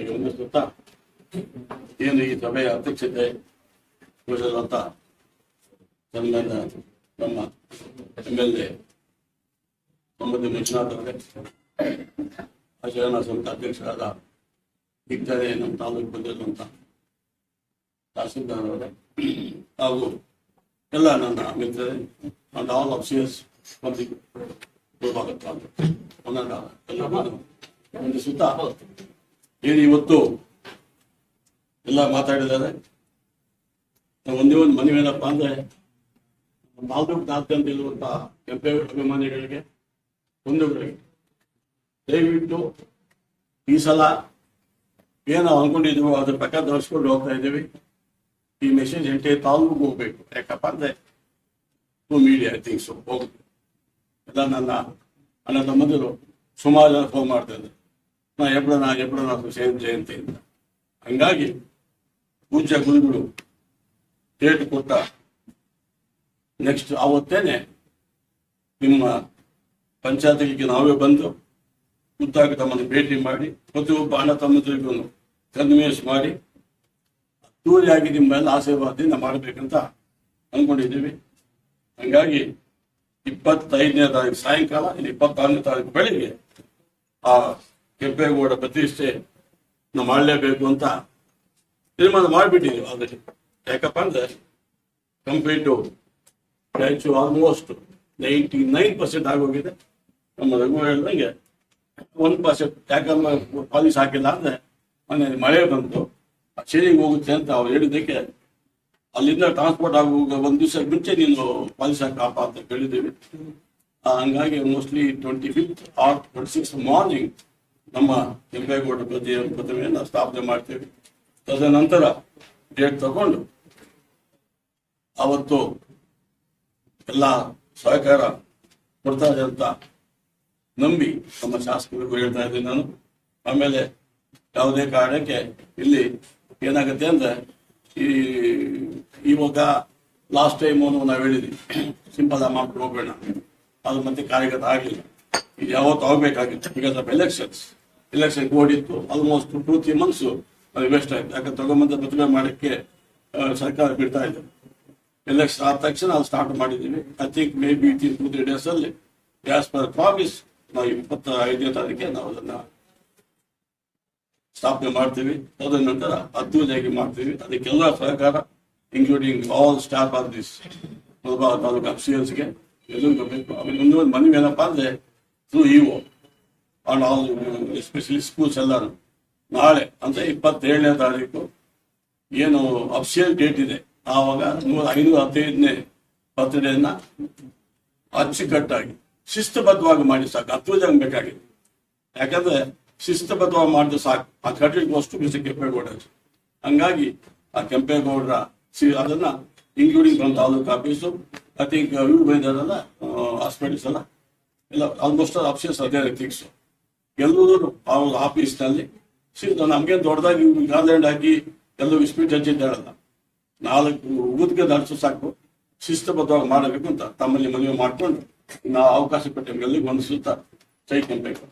ಗಮನಿಸುತ್ತಾ ಏನು ಈ ಸಭೆಯ ಅಧ್ಯಕ್ಷತೆ ವಹಿಸಿರುವಂತ ಸನ್ಮಾನ್ಯ ನಮ್ಮ M L A Mohammad Manjunath ಅವರೇ ಸಂತ ಅಧ್ಯಕ್ಷರಾದ ದಿಗ್ಗಜೆ ನಮ್ಮ ತಾಲೂಕು ಬಂದಿರುವಂತ ತಹಸೀಲ್ದಾರ್ ಅವರೇ, ಹಾಗೂ ಎಲ್ಲ ನನ್ನ ಮಿತ್ರರೇ ಅಂಡ್ ಆಲ್ ಆಫ್ ಸಿಎಸ್ ಬಂದಿದ್ದು ಎಲ್ಲರನ್ನು ವಂದಿಸುತ್ತಾ ಏನು ಇವತ್ತು ಎಲ್ಲ ಮಾತಾಡಿದ್ದಾರೆ? ನಾವು ಒಂದೇ ಒಂದು ಮನವಿ ಏನಪ್ಪ ಅಂದ್ರೆ ಅಂತ ಇರುವಂತ ಅಭಿಮಾನಿಗಳಿಗೆ, ಬಂಧುಗಳಿಗೆ ದಯವಿಟ್ಟು ಈ ಸಲ ಏನು ನಾವು ಅನ್ಕೊಂಡಿದ್ವಿ ಅದ್ರ ಪ್ರಕಾರ ಧರಿಸ್ಕೊಂಡು ಹೋಗ್ತಾ ಇದ್ದೀವಿ. ಈ ಮೆಸೇಜ್ ಎಂಟೆ ತಾಲೂಕು ಹೋಗ್ಬೇಕು. ಯಾಕಪ್ಪ ಅಂದ್ರೆ ಮೀಡಿಯಾ ಐ ಹೋಗಬೇಕು ಹೋಗುತ್ತೆ. ಎಲ್ಲ ನನ್ನ ಅಣ್ಣ ತಮ್ಮಂದಿರು ಸುಮಾರು ಜನ ಫೋನ್ ಮಾಡ್ತಾ ಇದ್ದಾರೆ. ನಾ ಎಬ್ಬಳನ ನಾವು ಸೇನ್ ಜಯಂತಿ ಹಂಗಾಗಿ ಪೂಜ್ಯ ಗುರುಗಳು ಡೇಟ್ ಕೊಟ್ಟ ನೆಕ್ಸ್ಟ್ ಆವತ್ತೇನೆ ನಿಮ್ಮ ಪಂಚಾಯತಿಗೆ ನಾವೇ ಬಂದು ಖುದ್ದಾಗಿ ತಮ್ಮನ್ನು ಭೇಟಿ ಮಾಡಿ, ಪ್ರತಿಯೊಬ್ಬ ಅಣ್ಣ ತಮ್ಮದ್ರಿಗೂ ಕನ್ವಿನ್ಸ್ ಮಾಡಿ ಅದ್ದೂರಿಯಾಗಿ ನಿಮ್ಮೆಲ್ಲ ಆಶೀರ್ವಾದದಿಂದ ಮಾಡಬೇಕಂತ ಅನ್ಕೊಂಡಿದ್ದೀವಿ. ಹಂಗಾಗಿ ಇಪ್ಪತ್ತೈದನೇ ತಾರೀಕು ಸಾಯಂಕಾಲ ಇಲ್ಲಿ ಇಪ್ಪತ್ತಾರನೇ ತಾರೀಕು ಬೆಳಿಗ್ಗೆ ಆ ಕೆಂಪೇಗೌಡ ಪ್ರತಿಷ್ಠೆ ನಾವು ಮಾಡಲೇಬೇಕು ಅಂತ ತೀರ್ಮಾನ ಮಾಡಿಬಿಟ್ಟಿದ್ದೀವಿ ಆಲ್ರೆಡಿ. ಯಾಕಪ್ಪ ಅಂದ್ರೆ ಕಂಪೇರ್ ಟು ಹೆಚ್ಚು ಆಲ್ಮೋಸ್ಟ್ ನೈಂಟಿ ನೈನ್ ಪರ್ಸೆಂಟ್ ಆಗೋಗಿದೆ. ನಮ್ಮ ರಘು ಹೇಳ್ದಂಗೆ ಒನ್ ಪರ್ಸೆಂಟ್ ಯಾಕಂದ್ರೆ ಪಾಲಿಸ್ ಹಾಕಿಲ್ಲ ಅಂದ್ರೆ ಮನೆ ಮಳೆ ಬಂತು ಚೇರಿಗೆ ಹೋಗುತ್ತೆ ಅಂತ ಅವ್ರು ಹೇಳಿದ್ದಕ್ಕೆ ಅಲ್ಲಿಂದ ಟ್ರಾನ್ಸ್ಪೋರ್ಟ್ ಆಗುವಾಗ ಒಂದ್ ದಿವಸ ಮುಂಚೆ ನೀನು ಪಾಲಿಸ್ ಹಾಕಪ್ಪ ಅಂತ ಕೇಳಿದ್ದೀವಿ. ಹಂಗಾಗಿ mostly twenty fifth or twenty six morning ನಮ್ಮ ಕೆಂಪೇಗೌಡ ಪ್ರತಿಯ ಪ್ರತಿಮೆಯನ್ನು ಸ್ಥಾಪನೆ ಮಾಡ್ತೇವೆ. ತದನಂತರ ಡೇಟ್ ತಗೊಂಡು ಅವತ್ತು ಎಲ್ಲ ಸಹಕಾರ ಕೊಡ್ತಾರೆ ಅಂತ ನಂಬಿ ನಮ್ಮ ಶಾಸಕರಿಗೂ ಹೇಳ್ತಾ ಇದ್ದೀನಿ ನಾನು. ಆಮೇಲೆ ಯಾವುದೇ ಕಾರಣಕ್ಕೆ ಇಲ್ಲಿ ಏನಾಗುತ್ತೆ ಅಂದ್ರೆ ಈ ಇವಾಗ ಲಾಸ್ಟ್ ಟೈಮ್ ನಾವು ಹೇಳಿದ್ವಿ. ಸಿಂಪಲ್ ಅಮೌಂಟ್ ಹೋಗೋಣ. ಅದು ಮತ್ತೆ ಕಾರ್ಯಗತ ಆಗಲಿಲ್ಲ ಇದು ಯಾವತ್ತು ಆಗ್ಬೇಕಾಗಿತ್ತು. Because of elections election board ಇತ್ತು almost two three months waste ಆಯ್ತು. ಯಾಕಂದ್ರೆ ತಗೊಂಬಂದ ಪ್ರತಿಭೆ ಮಾಡಕ್ಕೆ ಸರ್ಕಾರ ಬಿಡ್ತಾ ಇದೆ ಎಲೆಕ್ಷನ್ ಆದ ತಕ್ಷಣ ನಾವು ಸ್ಟಾರ್ಟ್ ಮಾಡಿದ್ದೀವಿ I think maybe two three days ಅಲ್ಲಿ ಆಸ್ ಪರ್ ಪ್ರಾಮಿಸ್ ನಾವು ಇಪ್ಪತ್ತ ಐದನೇ ತಾರೀಕಿಗೆ ನಾವು ಅದನ್ನ ಸ್ಥಾಪನೆ ಮಾಡ್ತೀವಿ. ತದನಂತರ ಅದ್ದೂರಿಯಾಗಿ ಮಾಡ್ತೀವಿ. ಅದಕ್ಕೆಲ್ಲ ಸಹಕಾರ including all staff of this ಮುಲ್ಬಾ ತಾಲೂಕು ಅಫ್ಸಿಯಲ್ಸ್ಗೆ ಎಲ್ಲರಿಗೂ ಬೇಕು. ಆಮೇಲೆ ಮುಂದೆ ಮನವಿ ಏನಪ್ಪಾ ಅಂದ್ರೆ through EO on all especially schools ಎಲ್ಲರು. ನಾಳೆ, ಅಂದರೆ ಇಪ್ಪತ್ತೇಳನೇ ತಾರೀಕು ಏನು ಅಫಿಷಿಯಲ್ ಡೇಟ್ ಇದೆ. ಆವಾಗ ನೂರ ಐನೂರ ಹದಿನೈದನೇ ಬರ್ತ್ಡೇನ ಅಚ್ಚುಕಟ್ಟಾಗಿ ಶಿಸ್ತುಬದ್ಧವಾಗಿ ಮಾಡಿ ಸಾಕು. ಹತ್ತು ಬೇಕಾಗಿದೆ. ಯಾಕಂದ್ರೆ ಶಿಸ್ತುಬದ್ಧವಾಗಿ ಮಾಡಿದ್ರೆ ಸಾಕು. ಆ ಕ್ರೆಡಿಟ್ ವಸ್ತು ಮಿಸ್ಟರ್ ಕೆಂಪೇಗೌಡ ಹಂಗಾಗಿ ಆ ಕೆಂಪೇಗೌಡರ ಸಿ ಅದನ್ನ including from taluk office I think ಇವ್ರು ಬಂದಿದ್ದಾರಲ್ಲ ಹಾಸ್ಪಿಟಲ್ಸ್ ಎಲ್ಲ ಎಲ್ಲ ಆಲ್ಮೋಸ್ಟ್ ಆಫೀಸಸ್ ಅದೇ ಥಿಂಗ್ಸ್ ಎಲ್ಲರೂ ಆ ಒಂದು ಆಫೀಸ್ನಲ್ಲಿ ನಮ್ಗೆ ದೊಡ್ಡದಾಗಿ ಗಾರ್ಲ್ಯಾಂಡ್ ಹಾಕಿ ಎಲ್ಲರೂ ಸ್ಪೀಡ್ ಹೇಳಲ್ಲ ನಾಲ್ಕು ಊದ್ಗೆ ದಾಟಿಸು ಸಾಕು. ಶಿಸ್ತಬದ್ಧವಾಗಿ ಮಾಡಬೇಕು ಅಂತ ತಮ್ಮಲ್ಲಿ ಮನವಿ ಮಾಡ್ಕೊಂಡು ನಾವು ಅವಕಾಶ ಕೊಟ್ಟೆ ಎಲ್ಲಿಗೆ ಸುತ್ತ ಕೆಂಪೇಗೌಡ